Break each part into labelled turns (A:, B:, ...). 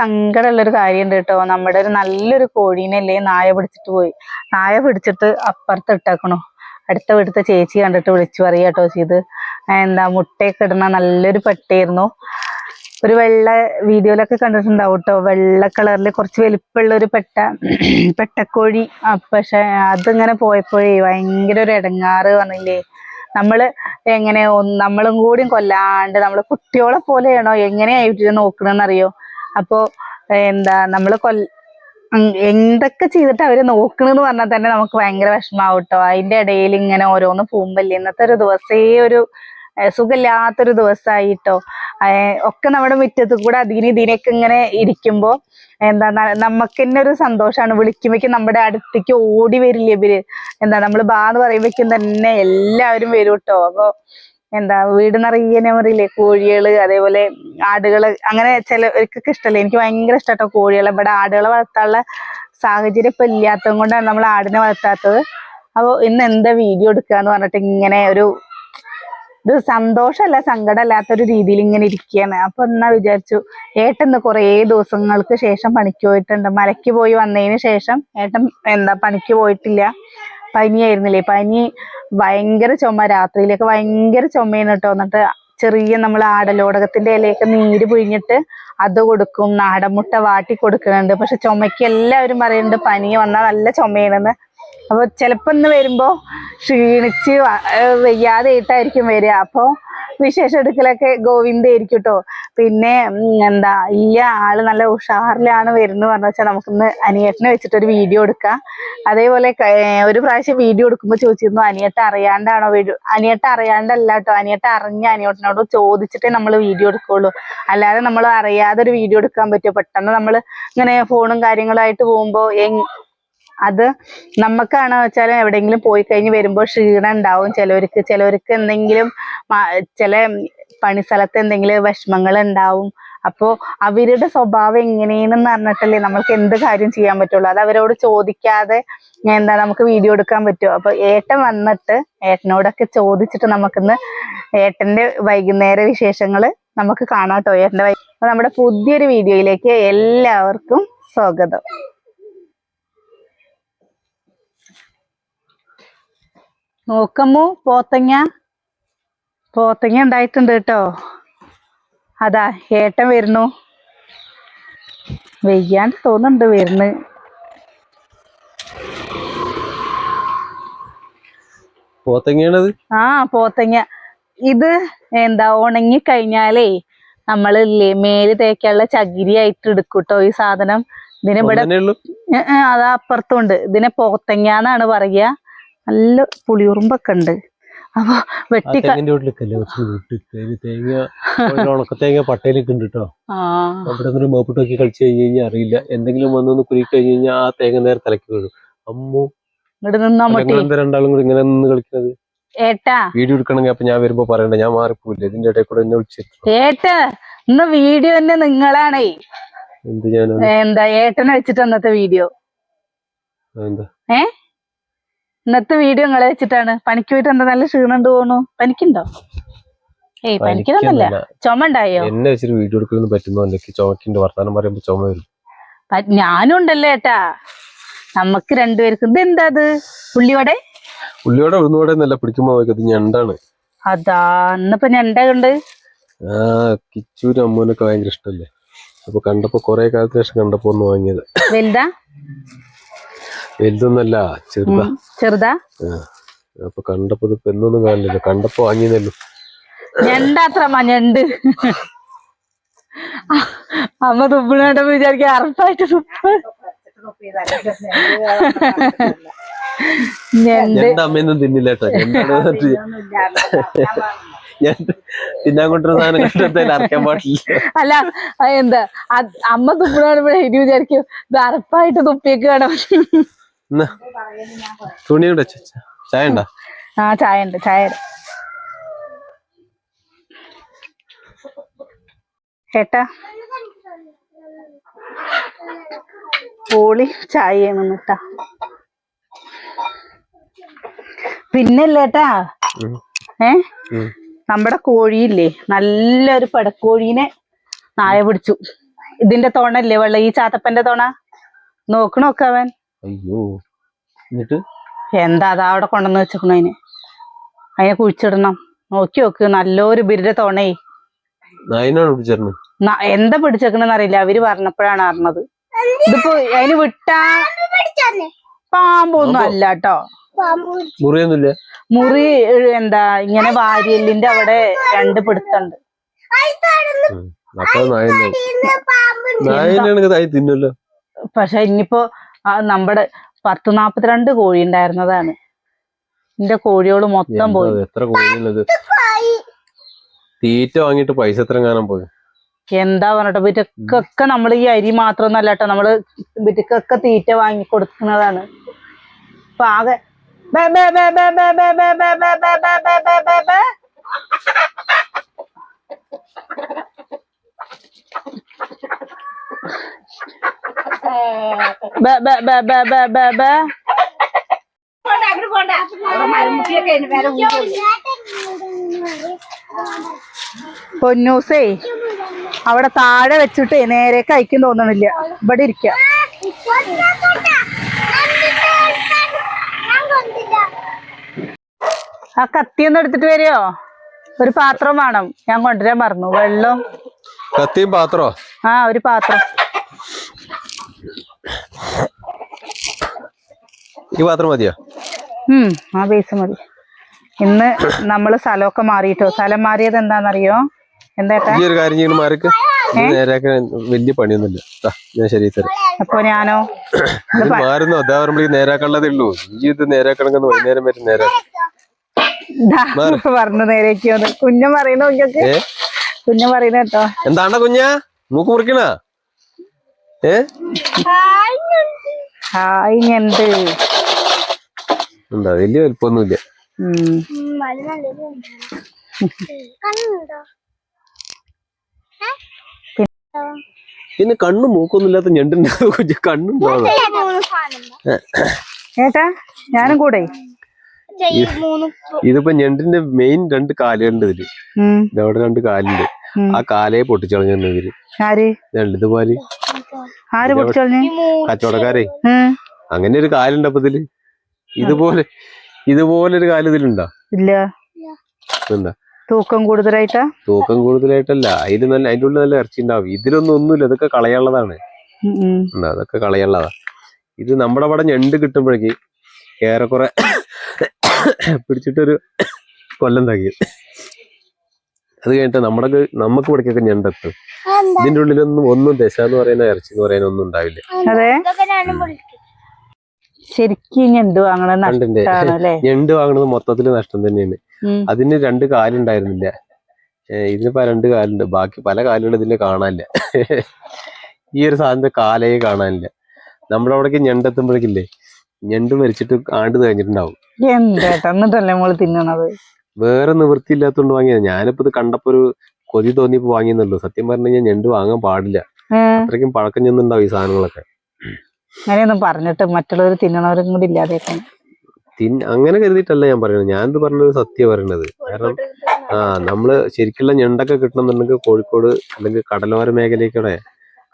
A: സങ്കടമുള്ളൊരു കാര്യമുണ്ട് കേട്ടോ. നമ്മുടെ ഒരു നല്ലൊരു കോഴീനല്ലേ നായ പിടിച്ചിട്ട് പോയി. നായ പിടിച്ചിട്ട് അപ്പുറത്ത് ഇട്ടേക്കണു. അടുത്ത വീട്ടിലത്തെ ചേച്ചി കണ്ടിട്ട് വിളിച്ചു പറയുക കേട്ടോ ചെയ്ത്. എന്താ മുട്ടയൊക്കെ ഇടുന്ന നല്ലൊരു പട്ടിയായിരുന്നു. ഒരു വെള്ള വീഡിയോയിലൊക്കെ കണ്ടിട്ടുണ്ടാവും കേട്ടോ. വെള്ള കളറിൽ കുറച്ച് വലിപ്പമുള്ള ഒരു പെട്ട പെട്ടക്കോഴി. പക്ഷെ അതിങ്ങനെ പോയപ്പോഴേ ഭയങ്കര ഒരു ഇടങ്ങാറ് വന്നില്ലേ. നമ്മൾ എങ്ങനെ നമ്മളും കൂടിയും കൊല്ലാണ്ട് നമ്മൾ കുട്ടികളെ പോലെയാണോ എങ്ങനെയായിട്ട് നോക്കണെന്നറിയോ? അപ്പോ എന്താ നമ്മൾ കൊൽ എന്തൊക്കെ ചെയ്തിട്ട് അവർ നോക്കണെന്ന് പറഞ്ഞാൽ തന്നെ നമുക്ക് ഭയങ്കര വിഷമാവും കേട്ടോ അതിന്റെ ഇടയിൽ ഇങ്ങനെ ഓരോന്ന് പോകുമ്പല്ലേ ഇന്നത്തെ ഒരു ദിവസേ ഒരു സുഖമില്ലാത്തൊരു ദിവസമായിട്ടോ ഒക്കെ നമ്മുടെ മുറ്റത്ത് കൂടെ അതിന് ഇതിനൊക്കെ ഇങ്ങനെ ഇരിക്കുമ്പോ എന്താ നമുക്ക് തന്നെ ഒരു സന്തോഷമാണ് വിളിക്കുമ്പോഴേക്കും നമ്മുടെ അടുത്തേക്ക് ഓടി വരില്ലേ ഇവർ? എന്താ നമ്മൾ ബാന്ന് പറയുമ്പോഴേക്കും തന്നെ എല്ലാവരും വരും കേട്ടോ അപ്പൊ എന്താ വീട് നിറയെ പറയില്ലേ കോഴികൾ അതേപോലെ ആടുകൾ അങ്ങനെ ചിലവർക്കൊക്കെ ഇഷ്ടമല്ലേ എനിക്ക് ഭയങ്കര ഇഷ്ടാട്ടോ കോഴികളെ. ഇവിടെ ആടുകളെ വളർത്താനുള്ള സാഹചര്യം ഇപ്പൊ ഇല്ലാത്തത് കൊണ്ടാണ് നമ്മൾ ആടിനെ വളർത്താത്തത്. അപ്പോൾ ഇന്ന് എന്താ വീഡിയോ എടുക്കുക എടുക്കാന്ന് പറഞ്ഞിട്ട് ഇങ്ങനെ ഒരു ഇത് സന്തോഷമല്ല സങ്കടമല്ലാത്തൊരു രീതിയിൽ ഇങ്ങനെ ഇരിക്കുകയാണ് അപ്പൊ എന്നാ വിചാരിച്ചു ഏട്ടൻ കുറേ ദിവസങ്ങൾക്ക് ശേഷം പണിക്ക് പോയിട്ടുണ്ട്. മലയ്ക്ക് പോയി വന്നതിന് ശേഷം ഏട്ടൻ എന്താ പണിക്ക് പോയിട്ടില്ല. പനിയായിരുന്നില്ലേ? പനി ഭയങ്കര ചുമ. രാത്രിയിലൊക്കെ ഭയങ്കര ചുമയാണ് കേട്ടോ. എന്നിട്ട് ചെറിയ നമ്മൾ ആടലോടകത്തിന്റെ ഇലയൊക്കെ നീര് പിഴിഞ്ഞിട്ട് അത് കൊടുക്കും. നാടൻ മുട്ട വാട്ടി കൊടുക്കുന്നുണ്ട്. പക്ഷെ ചുമയ്ക്ക് എല്ലാവരും പറയുന്നുണ്ട് പനി വന്നാൽ നല്ല ചുമയാണെന്ന്. അപ്പൊ ചിലപ്പോന്ന് വരുമ്പോ ക്ഷീണിച്ച് വയ്യാതെ ഇട്ടായിരിക്കും വരിക. അപ്പൊ വിശേഷം എടുക്കലൊക്കെ ഗോവിന്ദായിരിക്കും കേട്ടോ പിന്നെ എന്താ ഇല്ല ആൾ നല്ല ഉഷാറിലാണ് വരുന്നത് പറഞ്ഞു വെച്ചാൽ നമുക്കിന്ന് അനിയേട്ടനെ വെച്ചിട്ട് ഒരു വീഡിയോ എടുക്കാം. അതേപോലെ ഒരു പ്രാവശ്യം വീഡിയോ എടുക്കുമ്പോൾ ചോദിച്ചിരുന്നു അനിയേട്ട അറിയാണ്ടാണോ വീഡിയോ അനിയേട്ട അറിയാണ്ടല്ല കേട്ടോ അനിയേട്ട അറിഞ്ഞ അനിയേട്ടനോട് ചോദിച്ചിട്ടേ നമ്മൾ വീഡിയോ എടുക്കുള്ളൂ. അല്ലാതെ നമ്മൾ അറിയാതെ ഒരു വീഡിയോ എടുക്കാൻ പറ്റുമോ? പെട്ടെന്ന് നമ്മൾ ഇങ്ങനെ ഫോണും കാര്യങ്ങളായിട്ട് പോകുമ്പോൾ അത് നമുക്കാണ് വെച്ചാൽ എവിടെയെങ്കിലും പോയി കഴിഞ്ഞ് വരുമ്പോൾ ക്ഷീണം ഉണ്ടാവും. ചിലവർക്ക് ചിലവർക്ക് എന്തെങ്കിലും ചില പണിസ്ഥലത്ത് എന്തെങ്കിലും വിഷമങ്ങൾ ഉണ്ടാവും. അപ്പോൾ അവരുടെ സ്വഭാവം എങ്ങനെയാണെന്ന് പറഞ്ഞിട്ടല്ലേ നമുക്ക് എന്ത് കാര്യം ചെയ്യാൻ പറ്റുള്ളൂ. അത് അവരോട് ചോദിക്കാതെ എന്താ നമുക്ക് വീഡിയോ എടുക്കാൻ പറ്റുമോ അപ്പൊ ഏട്ടൻ വന്നിട്ട് ഏട്ടനോടൊക്കെ ചോദിച്ചിട്ട് നമുക്കിന്ന് ഏട്ടന്റെ വൈകുന്നേര വിശേഷങ്ങൾ നമുക്ക് കാണാം കേട്ടോ ഏട്ടന്റെ നമ്മുടെ പുതിയൊരു വീഡിയോയിലേക്ക് എല്ലാവർക്കും സ്വാഗതം. നോക്കമ്മു പോത്തങ്ങ? പോത്തങ്ങ ഉണ്ടായിട്ടുണ്ട് കേട്ടോ. അതാ ഏട്ടൻ വരുന്നു. വെയ്യാണ്ട് തോന്നുന്നുണ്ട് വരുന്ന്.
B: പോത്തങ്ങയാണത്?
A: ആ പോത്തങ്ങ. ഇത് എന്താ ഉണങ്ങി കഴിഞ്ഞാലേ നമ്മളില്ലേ മേൽ തേക്കാനുള്ള ചകിരി ആയിട്ട് എടുക്കൂട്ടോ ഈ സാധനം. ഇതിനെ ഇവിടെ അത് അപ്പുറത്തുണ്ട്. ഇതിനെ പോത്തങ്ങ എന്നാണ് പറയുക. നല്ല പുളിയുറുമ്പൊക്കെ ഉണ്ട് അപ്പൊ വെട്ടി ക-
B: തെങ്ങിന്റെ വീട്ടിലേക്കല്ലേ തേങ്ങ തേങ്ങ തേങ്ങ പട്ടയിലൊക്കെ ഉണ്ട് കേട്ടോ അവിടെ ഒരു മോപ്പിട്ട് നോക്കി കളിച്ചു കഴിഞ്ഞ് കഴിഞ്ഞാൽ അറിയില്ല. എന്തെങ്കിലും വന്നൊന്ന് കുരുക്കി കഴിഞ്ഞു കഴിഞ്ഞാൽ ആ തേങ്ങ നേരെ തലക്ക് വീഴും. അമ്മു. രണ്ടാളും കൂടി ഇങ്ങനെ നിന്ന് കളിക്കുന്നത്
A: ഏട്ടാ.
B: വീഡിയോ എടുക്കണമെങ്കിൽ അപ്പൊ ഞാൻ വരുമ്പോ പറയണ്ട. ഞാൻ മാറിപ്പോയില്ല ഇതിന്റെ ഇടയിൽ കൂടെ എന്നെ വിളിച്ചു
A: ഏട്ടാ ഇന്ന് വീഡിയോ തന്നെ നിങ്ങളാണേ.
B: എന്ത്
A: ഏട്ടനെ വെച്ചിട്ട് അന്നത്തെ വീഡിയോ?
B: എന്താ
A: ഏ? ഇന്നത്തെ വീഡിയോ നിങ്ങളെ വെച്ചിട്ടാണ്. പണിക്ക് പോയിട്ട് എന്താ നല്ല ക്ഷീണുണ്ട് പോണു പനിക്കുണ്ടോ? ഏയ് പനിക്കുന്നൊന്നല്ല
B: പനിക്കൊന്നുമല്ല.
A: ചുമ ഉണ്ടായോ
B: എന്നെ വെച്ചിട്ട് വീഡിയോ എടുക്കുന്ന പറ്റുന്നോ ചുമക്കിന്റെ വർത്താനം പറയുമ്പോ ചുമ വരും.
A: ഞാനും ഉണ്ടല്ലേ ഏട്ടാ. നമുക്ക് രണ്ടുപേർക്കും ഇത് എന്താ അത് പുള്ളിയോടെ
B: പുള്ളിയോടെ ഉഴുന്നോടെ എന്നല്ല പിടിക്കുമ്പോ നോക്കിയത് ഞണ്ടാണ്.
A: അതാ ഇന്നിപ്പോ ഞണ്ട കണ്ട്.
B: ആ കിച്ചൂര് അമ്മൂനൊക്കെ ഭയങ്കര ഇഷ്ടല്ലേ. അപ്പൊ കണ്ടപ്പോ കൊറേ കാലത്തിന് ശേഷം കണ്ടപ്പോ ഒന്ന് വാങ്ങിയത്.
A: വലുതാ?
B: വലുതൊന്നല്ല ചെറുതാ.
A: ചെറുതാ.
B: അപ്പൊ കണ്ടപ്പോ എന്നൊന്നും കാണില്ല കണ്ടപ്പോ വാങ്ങിയതല്ലോ
A: ഞണ്ടാത്ര മഞ്ഞണ്ട് അമ്മ തുപ്പിനോട്ട് വിചാരിക്കുക അറപ്പായിട്ട് തുപ്പ്. ഞണ്ട്.
B: ഞണ്ട് അമ്മയൊന്നും തിന്നില്ല കേട്ടോ. ഞാൻ തിന്നാൻ കൊണ്ടുവരുന്ന സാധനം കണ്ടെടുത്താൽ അറക്കാൻ പാടില്ല.
A: അല്ല എന്താ അമ്മ തുപ്പിനോട് ഇനി വിചാരിക്കും ഇത് അറപ്പായിട്ട് തുപ്പിയൊക്കെ വേണം
B: എന്നാ തുണിയുടെ ചായ ഉണ്ടോ
A: ആ ചായ ഉണ്ട് ചായ. ഏട്ടാ പോളി ചായ നിന്നിട്ടാ പിന്നല്ലേട്ടാ ഏ? നമ്മുടെ കോഴിയില്ലേ നല്ലൊരു പടക്കോഴീനെ നായ പിടിച്ചു. ഇതിന്റെ തോണല്ലേ വെള്ള ഈ ചാത്തപ്പന്റെ തോണ? നോക്ക് അവൻ.
B: അയ്യോ. എന്നിട്ട്?
A: എന്താ അതാ അവിടെ കൊണ്ടുവന്ന് വെച്ചേക്കണു അതിന് അതിനെ കുഴിച്ചിടണം. നോക്കി നോക്ക് നല്ലൊരു ബിരുദ തോണേ. എന്താ പിടിച്ചേക്കണെന്ന് അറിയില്ല. അവർ പറഞ്ഞപ്പോഴാണ് അറിഞ്ഞത്. ഇതിപ്പോ അതിന് വിട്ടാ പാമ്പൊന്നും അല്ല കേട്ടോ
B: മുറിയൊന്നുമില്ല?
A: മുറി എന്താ ഇങ്ങനെ വാരിയല്ലിന്റെ അവിടെ രണ്ട് പിടുത്തുണ്ട്. പക്ഷെ ഇനിയിപ്പോ നമ്മുടെ പത്ത് നാപ്പത്തിരണ്ട് കോഴി ഉണ്ടായിരുന്നതാണ് എന്റെ കോഴികൾ മൊത്തം പോയി
B: എത്ര കോഴിയുള്ളത് തീറ്റ വാങ്ങിട്ട് പൈസ എത്ര കാണാൻ പോയി
A: എന്താ പറഞ്ഞിട്ട് ഇവറ്റക്കൊക്കെ നമ്മൾ ഈ അരി മാത്രമൊന്നല്ല കേട്ടോ നമ്മൾ ഇവറ്റക്കൊക്കെ തീറ്റ വാങ്ങി കൊടുക്കുന്നതാണ് അപ്പൊ ആകെ പൊന്നൂസേ അവിടെ താഴെ വെച്ചിട്ട് നേരെ കഴിക്കും തോന്നണില്ല. ഇവിടെ ഇരിക്ക. ആ കത്തിയൊന്നും എടുത്തിട്ട് വരുമോ ഒരു പാത്രം വേണം. ഞാൻ കൊണ്ടുവരാൻ പറഞ്ഞു വെള്ളം.
B: കത്തിയും പാത്രോ?
A: ആ ഒരു പാത്രം.
B: ഈ പാത്രം മതിയോ?
A: ഉം ആ ബേസ് മതി. ഇന്ന് നമ്മൾ സ്ഥലമൊക്കെ മാറിയിട്ടോ? സ്ഥലം മാറിയത് എന്താണെന്നറിയോ എന്താട്ടാ
B: ഈ ഒരു കാര്യം ചെയ്യുന്ന മാർക്ക് നേരാക്കാൻ വലിയ പണിയൊന്നുമില്ല. ഞാൻ ശരി തരാം.
A: അപ്പൊ ഞാനോ?
B: മാറുന്നു? അതാ പറയുമ്പോൾ നേരാക്കാനുള്ളതേ ഉള്ളൂ. ഈ ഇത് നേരാക്കണമെന്ന് വൈകുന്നേരം വരെ നേരാക്കും.
A: പറഞ്ഞു നേരേക്കോന്ന് കുഞ്ഞൻ പറയുന്ന കുഞ്ഞൊക്കെ
B: ഏ
A: കുഞ്ഞൻ പറയുന്ന കേട്ടോ.
B: എന്താണ് കുഞ്ഞ? മൂക്ക് മുറിക്കണ? ഏ?
A: ഹായ് ഞണ്ട്.
B: എന്താ വലിയ വലുപ്പമൊന്നുമില്ല.
A: ഉം.
B: പിന്നെ കണ്ണും മൂക്കൊന്നും ഇല്ലാത്ത ഞണ്ടിന്റെ കണ്ണും കണ്ണുണ്ടാവും
A: ഏട്ടാ ഞാനും കൂടെ.
B: ഇതിപ്പോ ഞണ്ടിന്റെ മെയിൻ രണ്ട് കാലുകളുണ്ട് ഇതിൽ. രണ്ട് കാലുണ്ട്. ആ കാലയെ പൊട്ടിച്ചളഞ്ഞു ഇവർ ഇതുപോലെ
A: ആര് പൊടിച്ചോളഞ്ഞ്
B: കച്ചവടക്കാരെ. അങ്ങനെ ഒരു കാലുണ്ട് അപ്പൊ ഇതിൽ? ഇതുപോലെ ഇതുപോലെ ഒരു കാൽ ഇതിലുണ്ടോ?
A: ഇല്ല.
B: എന്താ
A: തൂക്കം കൂടുതലായിട്ടാ?
B: തൂക്കം കൂടുതലായിട്ടല്ല. അതിന് നല്ല അതിന്റെ ഉള്ളിൽ നല്ല ഇറച്ചി ഉണ്ടാവും ഇതിലൊന്നും ഒന്നുമില്ല. ഇതൊക്കെ കളയാനുള്ളതാണ്. ഉണ്ട് അതൊക്കെ കളയാനുള്ളതാ. ഇത് നമ്മുടെ അവിടെ ഞണ്ട് കിട്ടുമ്പോഴേക്ക് ഏറെക്കുറെ പിടിച്ചിട്ടൊരു കൊല്ലം തകി. അത് കഴിഞ്ഞിട്ട് നമ്മുടെ നമുക്ക് ഇവിടേക്കൊക്കെ ഞണ്ടെത്തും ഇതിന്റെ ഉള്ളിലൊന്നും ഒന്നും ദശ എന്ന് പറയുന്ന ഇറച്ചി എന്ന് പറയുന്ന ഒന്നും ഉണ്ടാവില്ല.
A: അതെ? ശരിക്കും ഞണ്ട് വാങ്ങണത് മൊത്തത്തിൽ
B: ഞണ്ട് മൊത്തത്തിൽ നഷ്ടം തന്നെയാണ്. അതിന് രണ്ട് കാലുണ്ടായിരുന്നില്ല ഇതിന് ഇതിനിപ്പോ രണ്ട് കാലുണ്ട്. ബാക്കി പല കാലുകളും ഇതിന് കാണാനില്ല. ഈ ഒരു സാധനത്തെ കാലേ കാണാനില്ല. നമ്മുടെ അവിടേക്ക് ഞണ്ടെത്തുമ്പോഴേക്കില്ലേ ഞണ്ട് മരിച്ചിട്ട് ആണ്ട് കഴിഞ്ഞിട്ടുണ്ടാവും
A: എന്താ എന്നിട്ടല്ലേ നമ്മൾ തിന്നണത്?
B: വേറെ നിവൃത്തിയില്ലാത്തോണ്ട് വാങ്ങിയത്. ഞാനിപ്പോ ഇത് കണ്ടപ്പോ ഒരു കൊതി തോന്നിയപ്പോ വാങ്ങിയെന്നുള്ളൂ. സത്യം പറഞ്ഞു കഴിഞ്ഞാൽ ഞണ്ട് വാങ്ങാൻ പാടില്ല. അത്രയ്ക്കും പഴക്കം ചെന്നുണ്ടാവും ഈ സാധനങ്ങളൊക്കെ.
A: അങ്ങനെയൊന്നും പറഞ്ഞിട്ട് മറ്റുള്ളവർ തിന്നണവരും കൂടി
B: ഇല്ലാതെ അങ്ങനെ കരുതിയിട്ടല്ല ഞാൻ പറയുന്നത് ഞാനിത് പറഞ്ഞത് സത്യം പറയണത്. കാരണം ആ നമ്മൾ ശരിക്കുള്ള ഞണ്ടൊക്കെ കിട്ടണമെന്നുണ്ടെങ്കിൽ കോഴിക്കോട് അല്ലെങ്കിൽ കടലോര മേഖലയിലൂടെ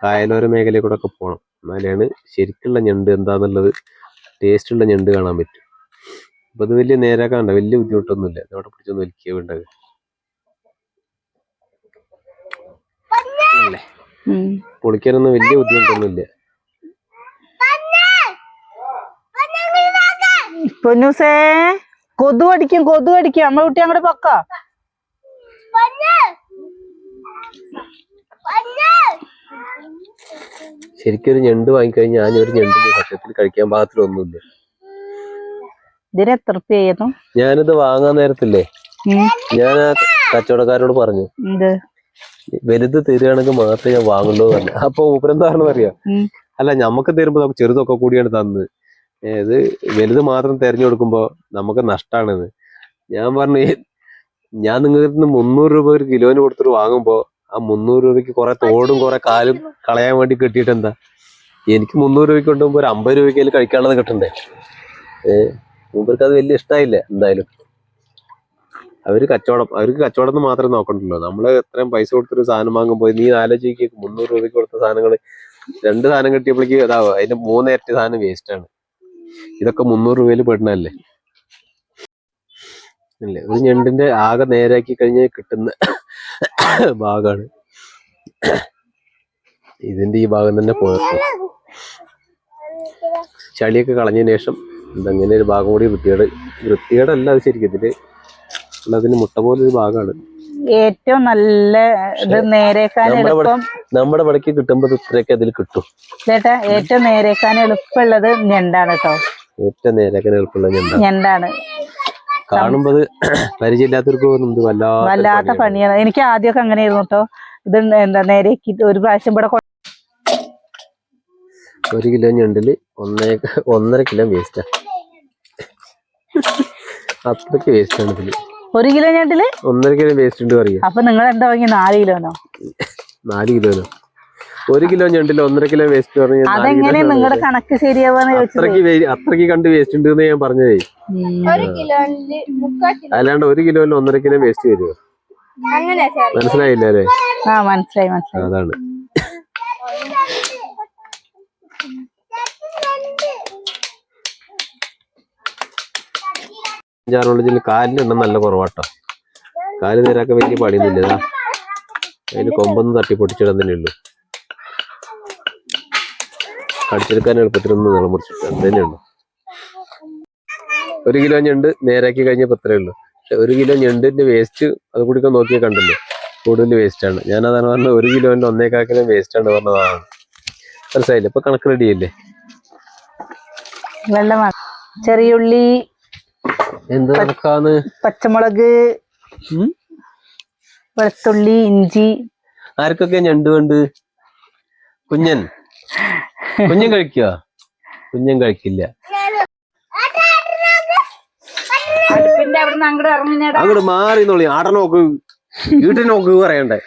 B: കായലോര മേഖലയിൽ ഒക്കെ പോകണം എന്നാലാണ് ശരിക്കുള്ള ഞണ്ട് എന്താന്നുള്ളത് ടേസ്റ്റുള്ള ഞണ്ട് കാണാൻ പറ്റും. അപ്പൊ ഇത് വലിയ നേരാക്കാണ്ട വലിയ ബുദ്ധിമുട്ടൊന്നുമില്ല. അവിടെ പിടിച്ചൊന്ന് വലിക്കുക വേണ്ടത്. അല്ലേ. പൊളിക്കാനൊന്നും വലിയ ബുദ്ധിമുട്ടൊന്നുമില്ല.
A: പൊന്നൂസേ കൊതു അടിക്കും കൊതു അടിക്കും. അമ്മ കുട്ടി അങ്ങോട്ട് പൊക്ക.
B: ശരിക്കും ഒരു ഞണ്ട് വാങ്ങിക്കഴിഞ്ഞാൽ ഞാൻ ഒരു ഞണ്ടിന്റെ ഭക്ഷണത്തിൽ കഴിക്കാൻ പാകത്തിലൊന്നുമില്ല.
A: ഇതിന് എത്ര ഉറുപ്പ്യ ചെയ്യുന്നു
B: ഞാനിത് വാങ്ങാൻ നേരത്തില്ലേ? ഞാൻ ആ കച്ചവടക്കാരോട് പറഞ്ഞു വലുത് തരുകയാണെങ്കിൽ മാത്രമേ ഞാൻ വാങ്ങുള്ളൂ പറഞ്ഞു. അപ്പൊ ഉപരന്താണെന്ന് അറിയാം? അല്ല നമുക്ക് തരുമ്പോ നമുക്ക് ചെറുതൊക്കെ കൂടിയാണ് തന്നത്. ഏത് ഇത് വലുത് മാത്രം തെരഞ്ഞു കൊടുക്കുമ്പോ നമുക്ക് നഷ്ടാണെന്ന് ഞാൻ പറഞ്ഞു ഞാൻ നിങ്ങൾക്ക് നിന്ന് മുന്നൂറ് രൂപ ഒരു കിലോന് കൊടുത്തിട്ട് വാങ്ങുമ്പോ ആ മുന്നൂറ് രൂപയ്ക്ക് കുറെ തോടും കുറെ കാലും കളയാൻ വേണ്ടി കിട്ടിയിട്ട് എന്താ എനിക്ക് മുന്നൂറ് രൂപയ്ക്ക് കൊണ്ടുപോകുമ്പോ ഒരു അമ്പത് രൂപയ്ക്ക് അതിൽ കഴിക്കാനുള്ളത് കിട്ടണ്ടേ? ഏഹ് മൂപ്പർക്ക് അത് വലിയ ഇഷ്ടമായില്ല എന്തായാലും. അവർ കച്ചവടം അവർക്ക് കച്ചവടം എന്ന് മാത്രമേ നോക്കണ്ടല്ലോ. നമ്മൾ എത്രയും പൈസ കൊടുത്തൊരു സാധനം വാങ്ങുമ്പോൾ നീ ആലോചിക്കും മുന്നൂറ് രൂപയ്ക്ക് കൊടുത്ത സാധനങ്ങൾ രണ്ട് സാധനം കിട്ടിയപ്പോഴേക്ക് അതാവും അതിന്റെ മൂന്നിരട്ടി സാധനം വേസ്റ്റ് ആണ്. ഇതൊക്കെ മുന്നൂറ് രൂപയിൽ പെടണല്ലേ അല്ലേ ഒരു ഞണ്ടിന്റെ ആകെ നേരാക്കി കഴിഞ്ഞാൽ കിട്ടുന്ന ഭാഗമാണ് ഇതിന്റെ ഈ ഭാഗം തന്നെ പോയപ്പോ. ചളിയൊക്കെ കളഞ്ഞതിന് ശേഷം ഇതങ്ങനെ ഒരു ഭാഗം കൂടി വൃത്തികേട് വൃത്തികേടല്ല അത് ശരിക്കും ഇതിൽ. അതിന് മുട്ട പോലെ ഒരു ഭാഗമാണ്
A: ഏറ്റവും നല്ല ഇത് നേരേക്കാൻ എളുപ്പം
B: നമ്മുടെ ഇവിടേക്ക് കിട്ടുമ്പോ ഇത്രയൊക്കെ അതിൽ കിട്ടും.
A: ചേട്ടാ ഏറ്റവും നേരേക്കാൻ എളുപ്പമുള്ളത് ഞണ്ടാണ് കേട്ടോ
B: ഏറ്റവും നേരേക്കാൻ എളുപ്പമുള്ളത് ഞണ്ടാ
A: ഞണ്ടാണ്.
B: കാണുമ്പോ പരിചയമില്ലാത്തവർക്ക് വല്ലാത്ത പണിയാണ്.
A: എനിക്ക് ആദ്യമൊക്കെ അങ്ങനെയായിരുന്നു കേട്ടോ ഇത് എന്താ നേരെ ഒരു പ്രാവശ്യം ഇവിടെ
B: ഒരു കിലോ ഞണ്ടിൽ ഒന്നേ ഒന്നര കിലോ വേസ്റ്റാ അത്രയ്ക്ക് വേസ്റ്റ് ആണ് ഇതിൽ.
A: ഒരു കിലോ ഞണ്ടിൽ?
B: ഒന്നര കിലോ വേസ്റ്റ് ഉണ്ട് പറയാ.
A: അപ്പൊ നിങ്ങൾ എന്താ വാങ്ങി നാല് കിലോനോ
B: നാല് കിലോനോ ഒരു കിലോ ഞണ്ടിൽ ഒന്നര കിലോ വേസ്റ്റ് പറഞ്ഞു
A: അതെങ്ങനെ നിങ്ങളുടെ കണക്ക് ശരിയാവാന്ന്
B: അത്രയ്ക്ക് അത്രയ്ക്ക് കണ്ട് വേസ്റ്റ് ഉണ്ട് എന്ന് ഞാൻ പറഞ്ഞതേ.
A: അല്ലാണ്ട്
C: ഒരു കിലോ
B: കിലോയിൽ ഒന്നര കിലോ വേസ്റ്റ് വരുമോ
C: മനസ്സിലായില്ലേ സാർ
B: മനസ്സിലായില്ല അല്ലേ?
A: ആ മനസ്സിലായി മനസ്സിലായി.
B: അതാണ്. അഞ്ചാറുള്ളിൽ കാലിന് എണ്ണം നല്ല കുറവാട്ടോ. കാൽ നേരാക്കാൻ വലിയ പണിയൊന്നുമില്ല അതിന് കൊമ്പൊന്നും തട്ടി പൊട്ടിച്ചിടാൻ തന്നെ ഉള്ളൂ. കടിച്ചെടുക്കാൻ എളുപ്പത്തിലൊന്നും നിങ്ങൾ മുറിച്ചിട്ട് അത് തന്നെ ഉള്ളൂ. ഒരു കിലോ ഞണ്ട് നേരാക്കി കഴിഞ്ഞപ്പോൾ ഇത്രേ ഉള്ളൂ. പക്ഷെ ഒരു കിലോ ഞണ്ടിന്റെ വേസ്റ്റ് അത് കൂടി നോക്കിയാൽ കണ്ടില്ലേ? കൂടുതൽ വേസ്റ്റ് ആണ്. ഞാൻ അതാണ് പറഞ്ഞത് ഒരു കിലോന്റെ ഒന്നേക്കാക്കിലും വേസ്റ്റ് ആണ് പറഞ്ഞതാണ് മനസ്സിലായില്ലേ? ഇപ്പൊ കണക്ക് റെഡിയല്ലേ
A: വെള്ളമാണ് ചെറിയുള്ളി
B: എന്ത് കണക്കാന്ന്
A: പച്ചമുളക്? വെളുത്തുള്ളി ഇഞ്ചി.
B: ആർക്കൊക്കെ ഞണ്ട് വേണ്ട? കുഞ്ഞൻ. കുഞ്ഞൻ കഴിക്കുക കുഞ്ഞൻ കഴിക്കില്ല.
A: അങ്ങോട്ട്
B: മാറി നോളി ആടനോക്ക് നോക്ക് വീട്ടിൽ നോക്ക് പറയണ്ടേ.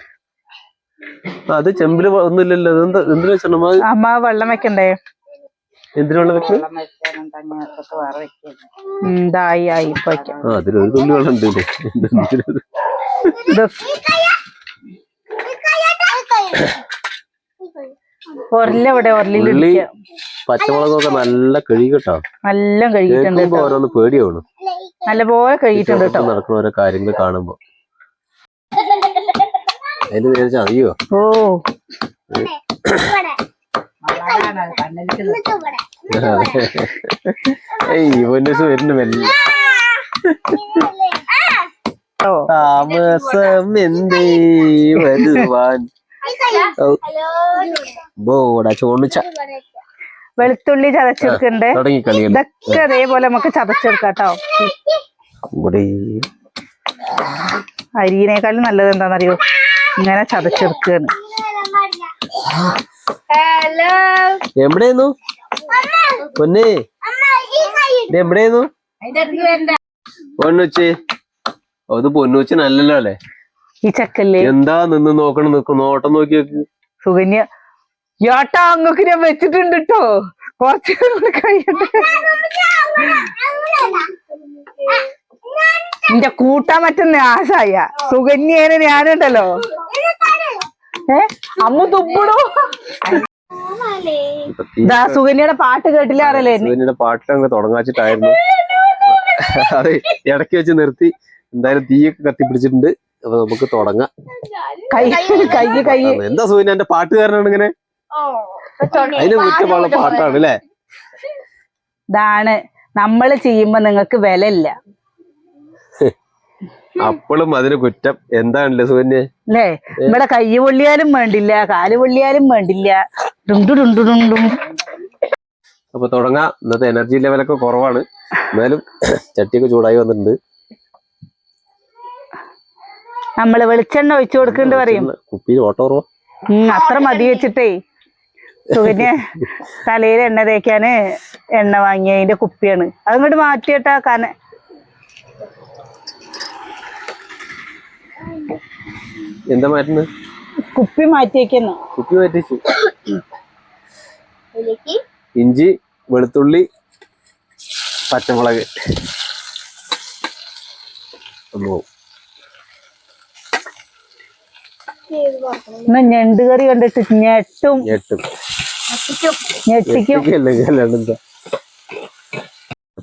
B: അത് ചെമ്പിൽ ഒന്നുമില്ലല്ലോ. എന്താ എന്തിനാ
A: അമ്മ വെള്ളം വെക്കണ്ടേ? ആയി ഇപ്പൊ വെക്കാം.
B: ആ അതിലൊരു തുള്ളി വെള്ളം ഉണ്ട്
A: ഒരലിലിടിക്കുക
B: പച്ചമുളകൊക്കെ നല്ല കഴുകിട്ടോ
A: നല്ല കഴുകിട്ടുണ്ട്
B: ഓരോന്ന് പേടിയാവണം.
A: നല്ലപോലെ
B: കഴുകിട്ടുണ്ട് നടക്കുന്ന ഓരോ കാര്യങ്ങൾ കാണുമ്പോ. അതിന് നേരെ അറിയോ
A: ഓ.
B: ഇവന്റെ വരുന്നു മെല്ലെ.
A: ഓ
B: താമസം എന്തേ? വരുവാൻ. ബോടാ ചോണിച്ച
A: വെളുത്തുള്ളി ചതച്ചെടുക്കണ്ട്? ഇതൊക്കെ അതേപോലെ നമുക്ക്
B: ചതച്ചെടുക്കാട്ടോ.
A: അരിയിനേക്കാളും നല്ലത് എന്താണെന്നറിയോ? ഇങ്ങനെ ചതച്ചെടുക്കുകയാണ്
C: ഹലോ
B: എവിടെയായിരുന്നു? പൊന്നേ. ഇത് എവിടെയായിരുന്നു? പൊന്നുച്ചി. അത് പൊന്നുച്ചി നല്ലല്ലോ അല്ലേ?
A: ഈ ചക്കല്ലേ?
B: എന്താ നിന്ന് നോക്കണം നിക്ക് നോട്ടം നോക്കി നോക്ക്.
A: സുകന്യ. യാട്ട അങ്ങക്ക് ഞാൻ വെച്ചിട്ടുണ്ട് കേട്ടോ കുറച്ച് കഴിയട്ടെ നിന്റെ കൂട്ടാൻ പറ്റുന്ന ആശായ. സുകന്യേനെ ഞാനുണ്ടല്ലോ. ഏ? അമ്മ തുപ്പിടൂ ഇതാ സുകന്യയുടെ പാട്ട് കേട്ടില്ല അറിയില്ലേ
B: സുകന്യയുടെ പാട്ടിലങ്ങ് തുടങ്ങാച്ചിട്ടായിരുന്നു. അതെ ഇടയ്ക്ക് വെച്ച് നിർത്തി. എന്തായാലും തീയൊക്കെ കത്തിപ്പിടിച്ചിട്ടുണ്ട്. അപ്പൊ നമുക്ക് തുടങ്ങാം.
A: കൈ കൈ കൈ
B: എന്താ സുകന്യ എന്റെ പാട്ടുകാരനാണ് ഇങ്ങനെ? അതിന് മുറ്റമുള്ള പാട്ടാണ് അല്ലേ?
A: ഇതാണ്. നമ്മൾ ചെയ്യുമ്പോ നിങ്ങൾക്ക് വില ഇല്ല
B: അപ്പോഴും അതിന് കുറ്റം. എന്താണല്ലേ സുകന്യ?
A: അല്ലേ ഇവിടെ കൈ പൊള്ളിയാലും വേണ്ടില്ല കാൽ പൊള്ളിയാലും വേണ്ടില്ല. ഡുണ്ടു ഡുണ്ടു ഡുണ്ടും
B: അപ്പൊ തുടങ്ങാം. ഇന്നത്തെ എനർജി ലെവലൊക്കെ കുറവാണ്. എന്നാലും ചട്ടിയൊക്കെ ചൂടായി വന്നിട്ടുണ്ട്.
A: നമ്മൾ വെളിച്ചെണ്ണ ഒഴിച്ചു കൊടുക്കണ്ട് പറയും.
B: കുപ്പിയിൽ ഓട്ടോ കുറവാ
A: അത്ര മതി വെച്ചിട്ടേ. സുകന്യ തലയിൽ എണ്ണ തേക്കാന് എണ്ണ വാങ്ങിയ അതിന്റെ കുപ്പിയാണ്. അതങ്ങോട്ട് മാറ്റിയിട്ടാ കന
B: എന്താ മാറ്റുന്നത്
A: കുപ്പി മാറ്റിയേക്കുന്നു.
B: കുപ്പി മാറ്റിച്ചു. ഇഞ്ചി വെളുത്തുള്ളി പച്ചമുളക്.
A: ഞണ്ട് കറി കണ്ടിട്ട് ഞെട്ടും.
B: ഞെട്ടും.
A: ഞെട്ടിക്കും.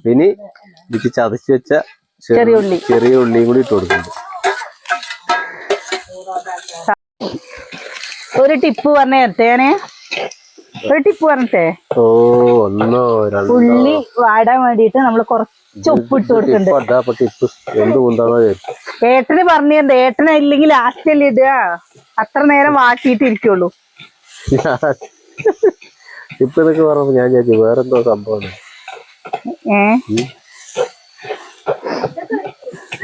B: പിന്നെ ഇതിക്ക് ചതച്ച് വെച്ച
A: ചെറിയ ഉള്ളി.
B: ചെറിയ ഉള്ളിയും കൂടി ഇട്ട് കൊടുക്കുന്നുണ്ട്.
A: ഒരു ടിപ്പ് പറഞ്ഞ നേരത്തേനെ ഒരു ടിപ്പ് പറഞ്ഞേ
B: ഓ ഒന്നോ രണ്ടോ?
A: ഉള്ളി വാടാൻ വേണ്ടിട്ട് നമ്മൾ കുറച്ച് ഉപ്പ് ഇട്ട് കൊടുക്കുന്നുണ്ട് ഏട്ടന് പറഞ്ഞിട്ടുണ്ട് ഏട്ടന ഇല്ലെങ്കിൽ ലാസ്റ്റ് അല്ലേ ഇടുക അത്ര നേരം വാട്ടിയിട്ട്
B: ഇപ്പൊ ഇതൊക്കെ പറഞ്ഞപ്പോ ഞാൻ ചേച്ചി വേറെന്തോ സംഭവം
A: ഏ?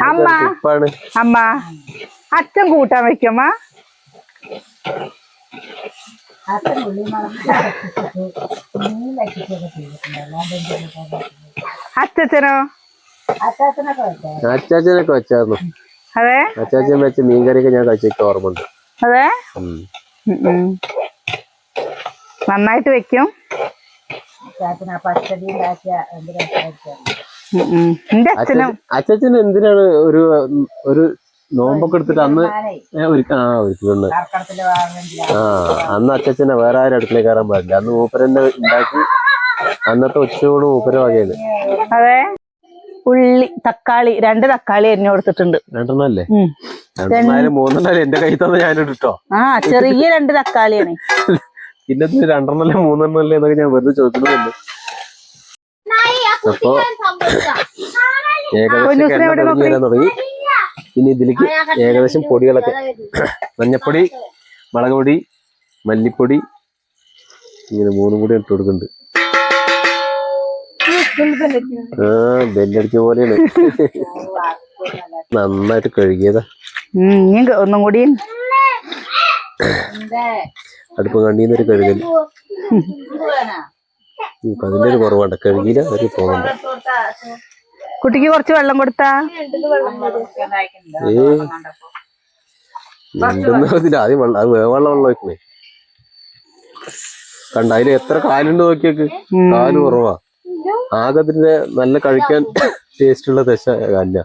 A: അമ്മ. അമ്മ. അച്ഛൻ കൂട്ടാൻ വെക്കമ്മ അച്ഛനോ
B: അച്ചാച്ചനൊക്കെ വെച്ചായിരുന്നു
A: അതെ?
B: അച്ചാച്ചൻ വെച്ച മീൻകറിയൊക്കെ ഞാൻ കഴിച്ചൊക്കെ ഓർമ്മയുണ്ട്.
A: അതെ. നന്നായിട്ട് വെക്കും. അച്ഛനും?
B: എന്തിനാണ് ഒരു ഒരു നോമ്പൊക്കെ എടുത്തിട്ട് അന്ന് ഏ, ഒരു- ആ ഒരുക്കുന്നുണ്ട് ആ അന്ന് അച്ഛനെ വേറെ ആരും അടുക്കളയിൽ കയറാൻ പാടില്ല. അന്ന് മൂപ്പരന്നെ ഉണ്ടാക്കി അന്നത്തെ ഉച്ചയോട് മൂപ്പര വകയാണ്
A: അതെ. ഉള്ളി തക്കാളി രണ്ട് തക്കാളി എന്നെ കൊടുത്തിട്ടുണ്ട്.
B: രണ്ടെണ്ണല്ലേ. രണ്ടെണ്ണായാലും മൂന്നെണ്ണായാലും എന്റെ കയ്യിൽ തന്നെ ഞാനിട്ടോ ഇട്ടോ
A: ആ ചെറിയ രണ്ട് തക്കാളിയാണ്.
B: പിന്നെ രണ്ടെണ്ണല്ലേ മൂന്നെണ്ണല്ലേ എന്നൊക്കെ ഞാൻ വെറുതെ ചോദിക്കുന്നുണ്ട് അപ്പൊ ഏകദേശം തുടങ്ങി. ഇനി ഇതിലേക്ക് ഏകദേശം പൊടികളൊക്കെ. മഞ്ഞപ്പൊടി മുളക് പൊടി മല്ലിപ്പൊടി ഇങ്ങനെ മൂന്നും കൂടി ഇട്ട് കൊടുക്കുന്നുണ്ട്. ആ ബെല്ലടിച്ച പോലെയാണ്. നന്നായിട്ട് കഴുകിയതാ.
A: ഒന്നും കൂടി.
B: അടുപ്പ് കണ്ടീന്നൊരു കഴുകൽ ഇപ്പൊ അതിന്റെ ഒരു കുറവുണ്ട് കഴുകിയില്ല അവർ തോന്നുന്നുണ്ട്
A: കുട്ടിക്ക് കുറച്ച് വെള്ളം കൊടുത്താ?
B: ആദ്യം വെള്ളം അത് വേവെള്ളം വെള്ളം വെക്കണേ കണ്ട അതിന് എത്ര കാലുണ്ട് നോക്കിയേക്ക് കാൽ കുറവാ. ആകെ അതിന്റെ നല്ല കഴിക്കാൻ ടേസ്റ്റ് ഉള്ള ദശ അല്ല.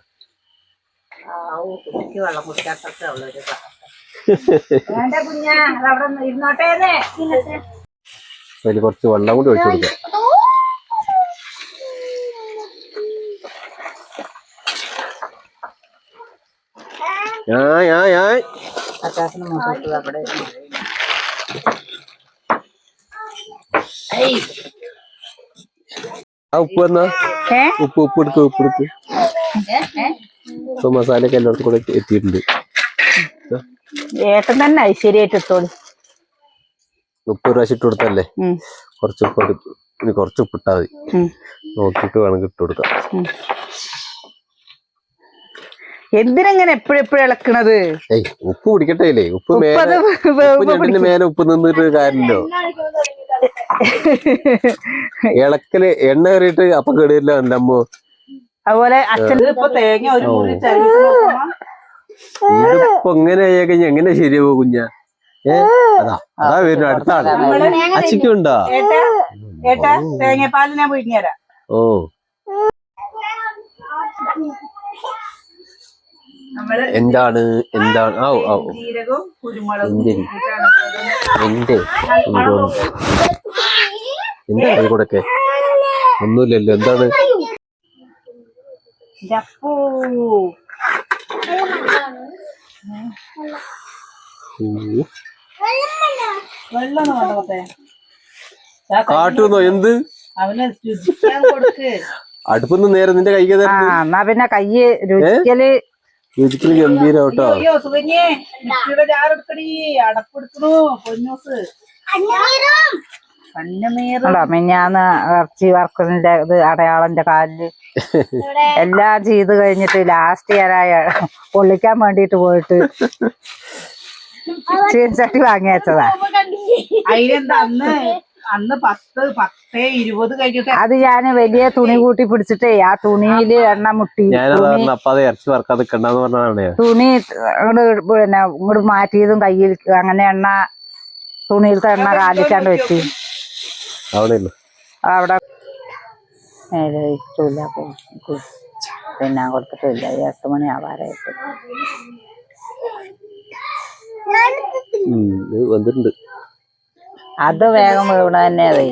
B: അതിൽ കുറച്ച് വെള്ളം കൂടി ഒഴിച്ചു കൊടുക്കാം. ആ ഉപ്പ് വന്നാ?
A: ഏ?
B: ഉപ്പ് ഉപ്പ് എടുക്ക ഉപ്പ് എടുക്ക്. ഇപ്പൊ മസാലയൊക്കെ എല്ലായിടത്തും കൂടെ എത്തിയിട്ടുണ്ട്.
A: ഏട്ടൻ തന്നെ ഐശ്വര്യായിട്ട് ഇട്ടോളൂ
B: ഉപ്പ് ഒരു പ്രാവശ്യം ഇട്ട് കൊടുത്തല്ലേ? കുറച്ച് ഉപ്പ് എടുത്ത് ഇനി കുറച്ച് ഉപ്പ് ഇട്ടാൽ മതി.
A: നോക്കിട്ട്
B: നോക്കിയിട്ട് വേണമെങ്കിൽ ഇട്ട് കൊടുക്കാം.
A: ഉം. എന്തിനെങ്ങനെ എപ്പോഴെപ്പോഴും ഇളക്കണത്?
B: ഏയ് ഉപ്പ് പിടിക്കട്ടെ ഇല്ലേ? ഉപ്പ് മേലെ ഉപ്പ് മേലെ ഉപ്പ് നിന്നിട്ട് കാര്യമില്ലോ ഇളക്കൽ എണ്ണ കയറിയിട്ട് അപ്പൊ കേടില്ല എന്റെ അമ്മ.
A: അതുപോലെ അച്ഛൻ
D: ഇപ്പൊ തേങ്ങ ഒരു മുറി
B: ഇതിപ്പോ എങ്ങനെ ആയാ കഴിഞ്ഞ എങ്ങനെ ശരിയാവോ കുഞ്ഞ? ഏ അതാ അതാ വരുന്നു അടുത്താണ് ആൾ. അച്ചിക്കുണ്ടാ
D: ഏട്ടാ ഞാൻ പിഴിഞ്ഞുതരാം
B: ഓ. എന്താണ്? എന്താണ്? ആ ആ എന്റെ ഇതോ. എന്താണ്? കൂടെയൊക്കെ ഒന്നുമില്ലല്ലോ എന്താണ്. കാട്ടുന്നോ? എന്ത്?
D: അവന് കൊടുക്ക്.
B: അടുപ്പൊന്ന് നേരെ നിന്റെ കൈ
A: എന്നാ പിന്നെ കയ്യ് രുചിക്കൽ
B: രുചിക്കൽ ഗംഭീരം കേട്ടോ
A: മിഞ്ഞാന്ന് ഇറച്ചി വർക്കറിന്റെ ഇത് അടയാളന്റെ കാലിൽ എല്ലാം ചെയ്ത് കഴിഞ്ഞിട്ട് ലാസ്റ്റ് ഞാനായ പൊള്ളിക്കാൻ വേണ്ടിട്ട് പോയിട്ട് ചീൻചട്ടി വാങ്ങി വെച്ചതാ
D: അതിലെന്താ അന്ന് പത്ത് പത്തേ ഇരുപത് കഴിഞ്ഞിട്ട്
A: അത് ഞാൻ വലിയ തുണി കൂട്ടി പിടിച്ചിട്ടേ ആ തുണിയിൽ എണ്ണ മുട്ടി തുണി അങ്ങോട്ട് പിന്നെ ഇങ്ങോട്ട് മാറ്റിയതും കയ്യിൽ അങ്ങനെ എണ്ണ തുണിയിലത്തെ എണ്ണ കാലിക്കാണ്ട് വെച്ച്.
B: അവിടെ
A: ഇഷ്ടമില്ല പിന്നെ കൊടുത്തിട്ടില്ല. ഈ എട്ട് മണി ആവാറായിട്ട്.
B: വന്നിട്ടുണ്ട്
A: അത് വേഗം വീണ തന്നെ അതെ.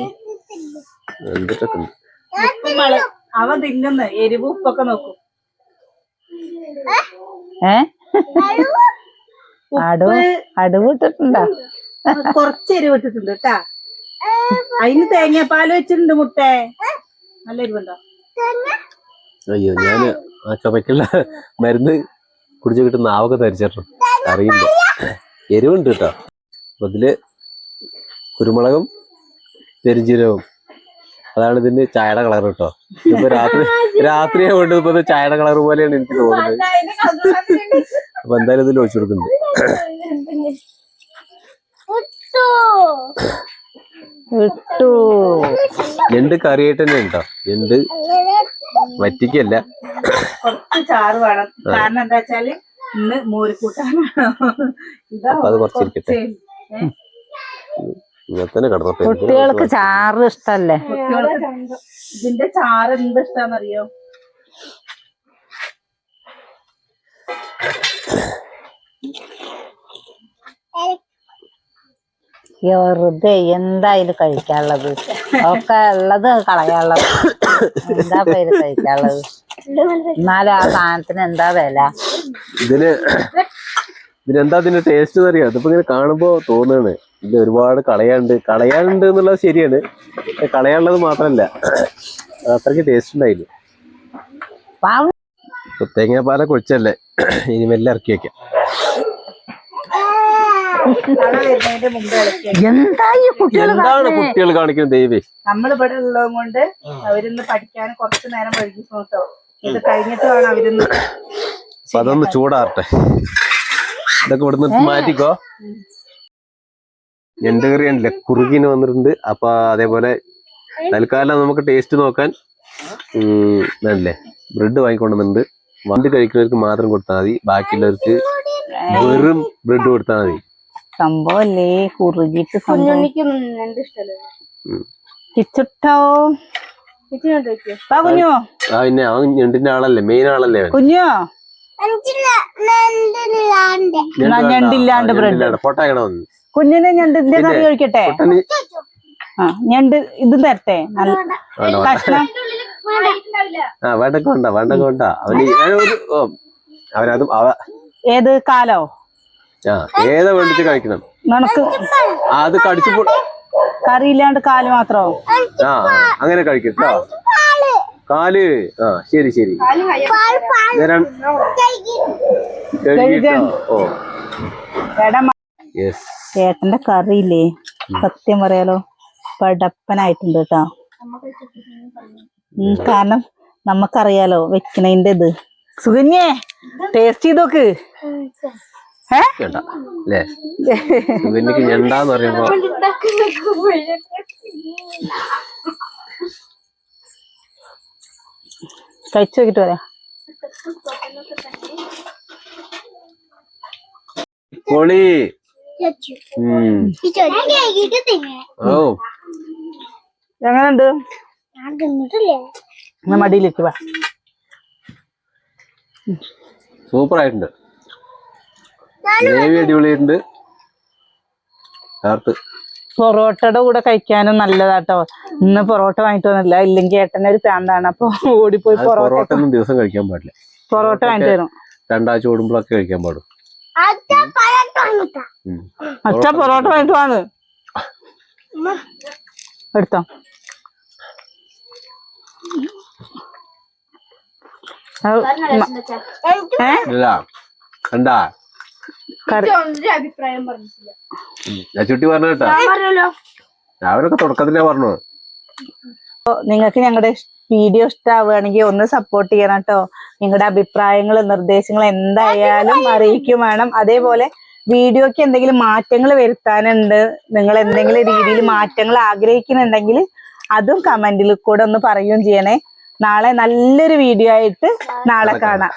D: അവ തിന്നുന്ന. അവൻ എരിവ് ഉപ്പൊക്കെ നോക്കും.
A: ഏ? അടവ് അടുവ് ഇട്ടിട്ടുണ്ടോ?
D: കുറച്ച് എരിവ് ഇട്ടിട്ടുണ്ട് കേട്ടാ. അതിന് തേങ്ങാപ്പാൽ വെച്ചിട്ടുണ്ട് മുട്ടേ. നല്ല എരിവുണ്ടോ?
B: അയ്യോ ഞാൻ ആ ചുമക്കുള്ള മരുന്ന് കുടിച്ചു കിട്ടുന്ന ആവൊക്കെ ധരിച്ചിട്ടുണ്ട് അറിയില്ല. എരിവുണ്ട് കേട്ടോ. അപ്പൊ ഇതിൽ കുരുമുളകും പെരുംജീരകവും. അതാണ് ഇതിന്റെ ചായയുടെ കളർ കേട്ടോ. ഇപ്പൊ രാത്രി രാത്രി കൊണ്ട് ഇപ്പൊ ചായയുടെ കളർ പോലെയാണ് എനിക്ക് തോന്നുന്നത്. അപ്പൊ എന്തായാലും ഇതിൽ ഒഴിച്ചു കൊടുക്കുന്നുണ്ട്.
A: ഇട്ടു
B: ഞണ്ട് കറിയായിട്ട് തന്നെ ഉണ്ടോ? എന്ത് വറ്റിക്കല്ല.
D: കുറച്ച് ചാറ് വേണം. കാരണം എന്താ വെച്ചാൽ ഇന്ന് മോരിക്കൂട്ടാണ് ഇതാ
B: അപ്പൊ അത് കുറച്ചിരിക്കട്ടെ.
A: കുട്ടികൾക്ക് ചാറ് ഇഷ്ടല്ലേ?
D: ഇതിന്റെ ചാറ് എന്ത് ഇഷ്ടാന്നറിയോ?
A: വെറുതെ എന്തായാലും കഴിക്കാനുള്ളത്? ഒക്കെ ഉള്ളത് കളയാനുള്ളത്. എന്താ പേര് കഴിക്കാനുള്ളത്? എന്നാലും ആ സാധനത്തിന് എന്താ വില?
B: ഇതിന് ഇതിനെന്താ ഇതിന്റെ ടേസ്റ്റ് എന്ന് അറിയാം ഇതിപ്പോ ഇങ്ങനെ കാണുമ്പോ തോന്നുകയാണ് ഇതിൽ ഒരുപാട് കളയാണ്ട് കളയാണ്ട് എന്നുള്ളത് ശരിയാണ്. കളയാനുള്ളത് മാത്രല്ല. അത്രയ്ക്ക് ടേസ്റ്റ് ഉണ്ടായില്ല?
A: പാവം.
B: പാല തേങ്ങാപ്പാലൊക്കെ ഇനി മെല്ലെ ഇറക്കി വെക്കാം. എന്താണ് കുട്ടികൾ കാണിക്കുന്നത് ദൈവേ?
D: നമ്മളിവിടെ ഉള്ളത് കൊണ്ട് അവരിന്ന് പഠിക്കാൻ കുറച്ച് നേരം വൈകി കേട്ടോ ഇത് കഴിഞ്ഞിട്ട് വേണം അവരിന്ന്
B: അതൊന്ന് ചൂടാറട്ടെ. ഇതൊക്കെ ഇവിടുന്ന് മാറ്റിക്കോ. ഞണ്ട് കറി ഉണ്ടല്ലേ കുറുകിന് വന്നിട്ടുണ്ട്. അപ്പൊ അതേപോലെ തൽക്കാലം നമുക്ക് ടേസ്റ്റ് നോക്കാൻ ഇതല്ലേ? ബ്രെഡ് വാങ്ങിക്കൊണ്ടുവന്നിട്ടുണ്ട്. വണ്ടി കഴിക്കുന്നവർക്ക് മാത്രം കൊടുത്താൽ മതി. ബാക്കിയുള്ളവർക്ക് വെറും ബ്രെഡ് കൊടുത്താൽ മതി.
A: സംഭവല്ലേ? കുറുകിട്ട് കിച്ചുട്ടോ. കുഞ്ഞു.
B: ആ പിന്നെ അവൻ ഞണ്ടിന്റെ ആളല്ലേ? മെയിൻ ആളല്ലേ
A: കുഞ്ഞോ. ഞണ്ടില്ലാണ്ട്
B: ബ്രെഡ്?
A: കുഞ്ഞിനെ ഞണ്ടിന്റെ കറി കഴിക്കട്ടെ
B: പൊട്ടന്
A: ആ ഞണ്ട് ഇത് തരട്ടെ? നല്ല
B: വേണ്ട, വേണ്ട.
A: കഷ്ണം.
B: ആ വേണ്ടൊക്കെ വേണ്ട വേണ്ടൊക്കെ വേണ്ട. അവന് ഞാൻ ഒരു ഓ അവനതും അവ
A: ഏത് കാലോ?
B: ആ ഏതാ വേണ്ടിട്ട് കഴിക്കണം? നമുക്ക് അത് കടിച്ചു കറി
A: ഇല്ലാണ്ട് കാൽ മാത്രോ?
B: ആ ആ, അങ്ങനെ കഴിക്കും കേട്ടോ കാൽ. ആ ശരി ശരി. ഓ.
A: ചേട്ടന്റെ കറിയില്ലേ? സത്യം പറയാലോ പടപ്പനായിട്ടുണ്ട് കേട്ടോ. ഉം, കാരണം നമുക്കറിയാലോ വെക്കണതിന്റെ ഇത്. സുകന്യേ ടേസ്റ്റ് ചെയ്ത് നോക്ക് ഏ?
B: കേട്ടാ. അല്ലേ ഇവനിക്ക് ഞണ്ടാന്ന് പറയുമ്പോ
A: കഴിച്ചു നോക്കിട്ട് പറയാം
B: പൊളി. ഓ.
A: എങ്ങനെയുണ്ട് മടിയിലേക്ക് വാ.
B: സൂപ്പർ ആയിട്ടുണ്ട്. ഗ്രേവി അടിപൊളിയായിട്ടുണ്ട്. ചേർത്ത്
A: പൊറോട്ടയുടെ കൂടെ കഴിക്കാനും നല്ലതാട്ടോ. ഇന്ന് പൊറോട്ട വാങ്ങിട്ട് വന്നില്ല. ഇല്ലെങ്കിൽ ഏട്ടന്റെ ഒരു പ്രാന്താണ്. അപ്പൊ ഓടിപ്പോയി പൊറോട്ട
B: ഒന്നും ദിവസം കഴിക്കാൻ പാടില്ല.
A: പൊറോട്ട വാങ്ങിട്ട് വരും.
B: രണ്ടാഴ്ച ഓടുമ്പോഴൊക്കെ കഴിക്കാൻ പാടും.
A: അച്ഛ പൊറോട്ട വാങ്ങിട്ട് വാന്ന്. എടുത്തോ. ഏ?
B: ഇല്ല. കണ്ടാ?
C: അഭിപ്രായം പറഞ്ഞിട്ടില്ല.
B: ഞാൻ ചുട്ടി പറഞ്ഞു കേട്ടാ
C: പറഞ്ഞല്ലോ.
B: അവരൊക്കെ തുടക്കത്തിലേ പറഞ്ഞു
A: നിങ്ങൾക്ക് ഞങ്ങളുടെ വീഡിയോ ഇഷ്ടമാവുകയാണെങ്കിൽ ഒന്ന് സപ്പോർട്ട് ചെയ്യണം കേട്ടോ നിങ്ങളുടെ അഭിപ്രായങ്ങൾ നിർദ്ദേശങ്ങൾ എന്തായാലും അറിയിക്കും വേണം. അതേപോലെ വീഡിയോക്ക് എന്തെങ്കിലും മാറ്റങ്ങൾ വരുത്താനുണ്ട് നിങ്ങൾ എന്തെങ്കിലും രീതിയിൽ മാറ്റങ്ങൾ ആഗ്രഹിക്കുന്നുണ്ടെങ്കിൽ അതും കമന്റിൽ കൂടെ ഒന്ന് പറയുകയും ചെയ്യണേ. നാളെ നല്ലൊരു വീഡിയോ ആയിട്ട് നാളെ കാണാം.